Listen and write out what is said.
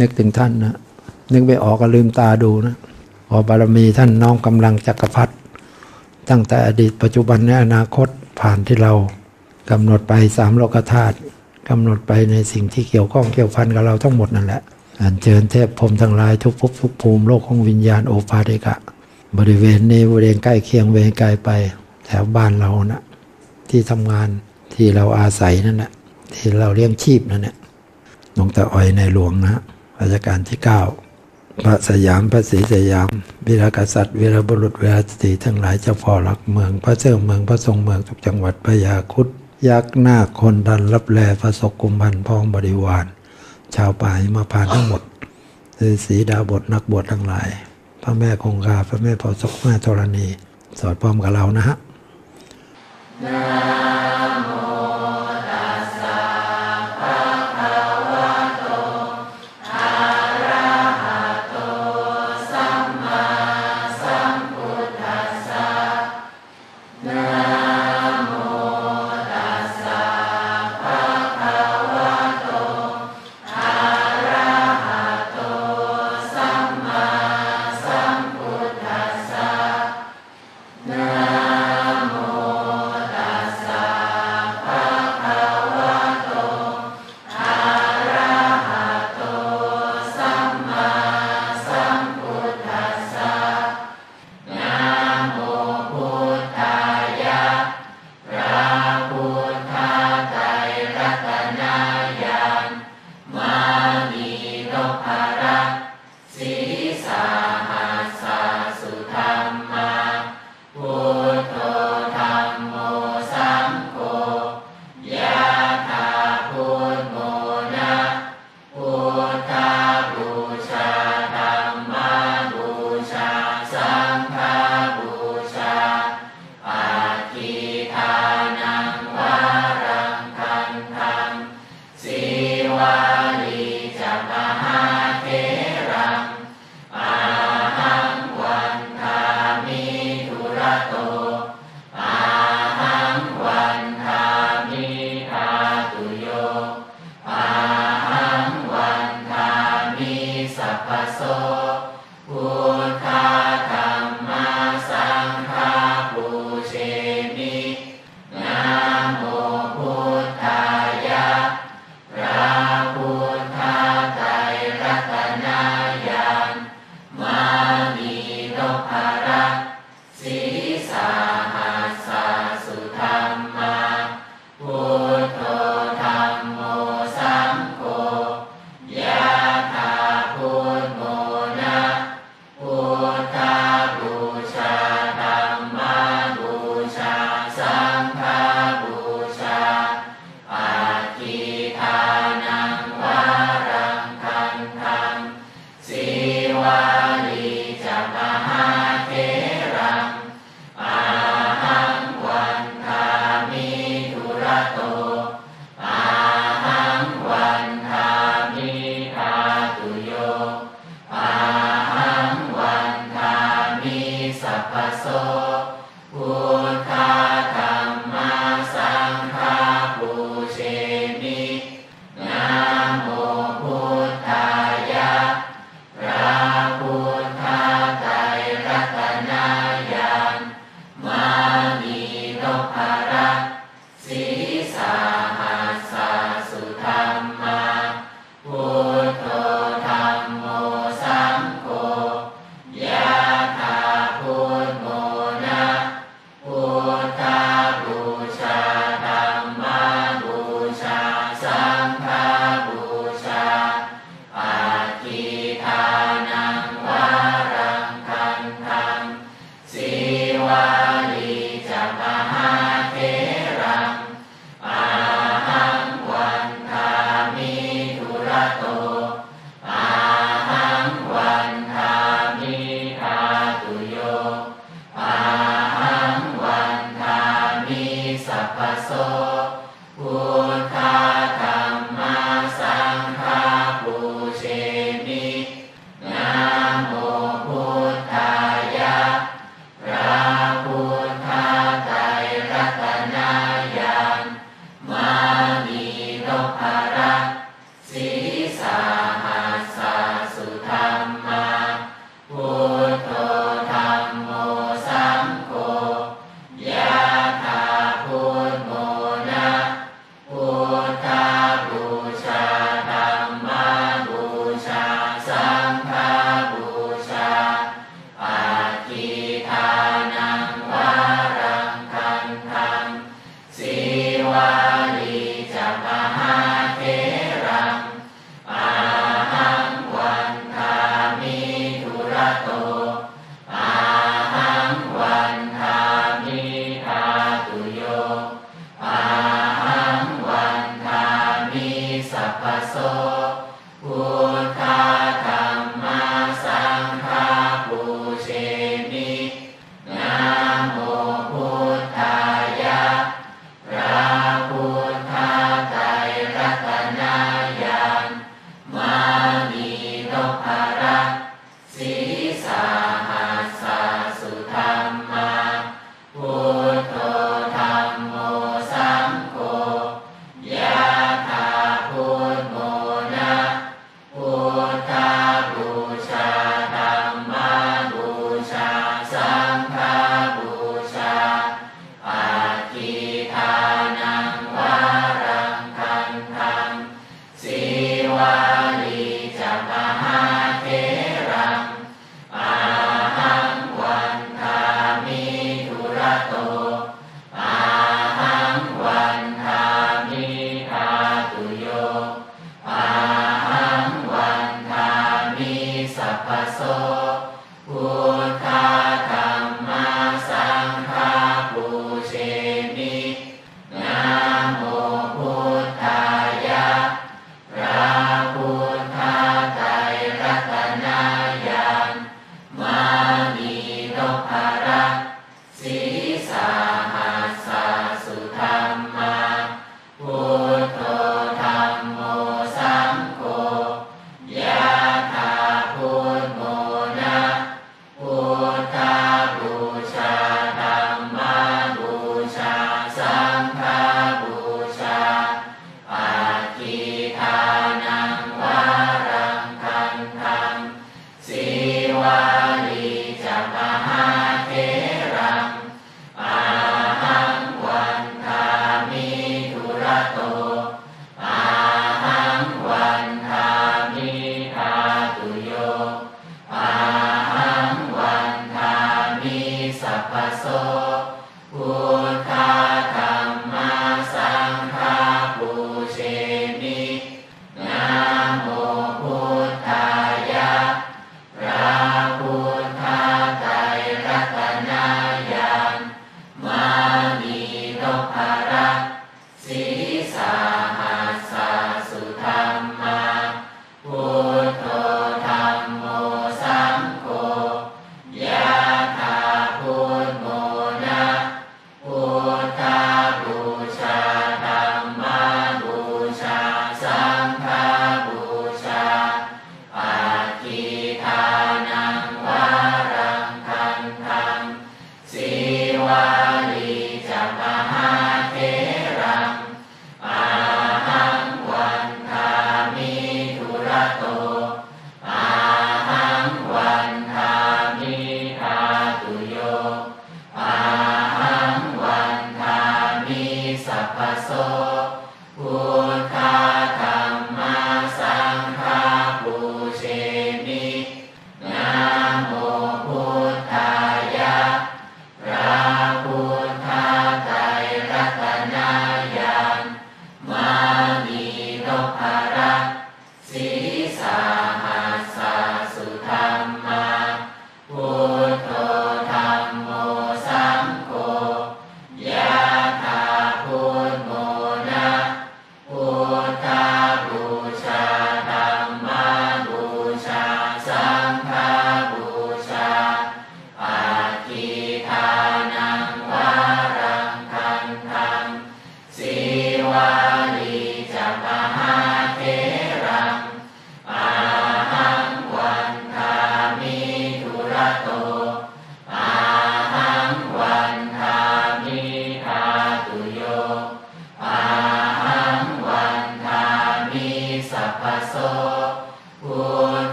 นึกถึงท่านนะนึกไม่ออกก็ลืมตาดูนะพอบารมีท่านน้อมกำลังจักรพรรดิตั้งแต่อดีตปัจจุบันและอนาคตผ่านที่เรากำหนดไปสามโลกธาตุกำหนดไปในสิ่งที่เกี่ยวข้องเกี่ยวพันกับเราทั้งหมดนั่นแหละอันเชิญเทพพรมทั้งหลายทุกภพทุกภูมิโลกของวิญญาณโอภาเดกะ บริเวณนี้บริเวณใกล้เคียงเวรไกลไปแถวบ้านเรานะที่ทำงานที่เราอาศัยนั่นแหละที่เราเลี้ยงชีพนั่นแหละหลวงตาอ้อยในหลวงนะ รัชกาลที่ 9 พระสยามพระศรีสยามวีรกษัตริย์วีรบุรุษวีรสตรีทั้งหลายเจ้าพ่อหลักเมือง พระเจ้าเมืองพระทรงเมืองทุกจังหวัดพระยาคุดยักษ์หน้าคคนดันรับแลพระศกกุมพันธ์พ้องบริวาร ชาวป่าหิมาพานทั้งหมดฤาษีดาบทนักบวชทั้งหลาย พระแม่คงคาพระแม่เผาศกแม่ธรณี สอดพร้อมกับเรานะฮะ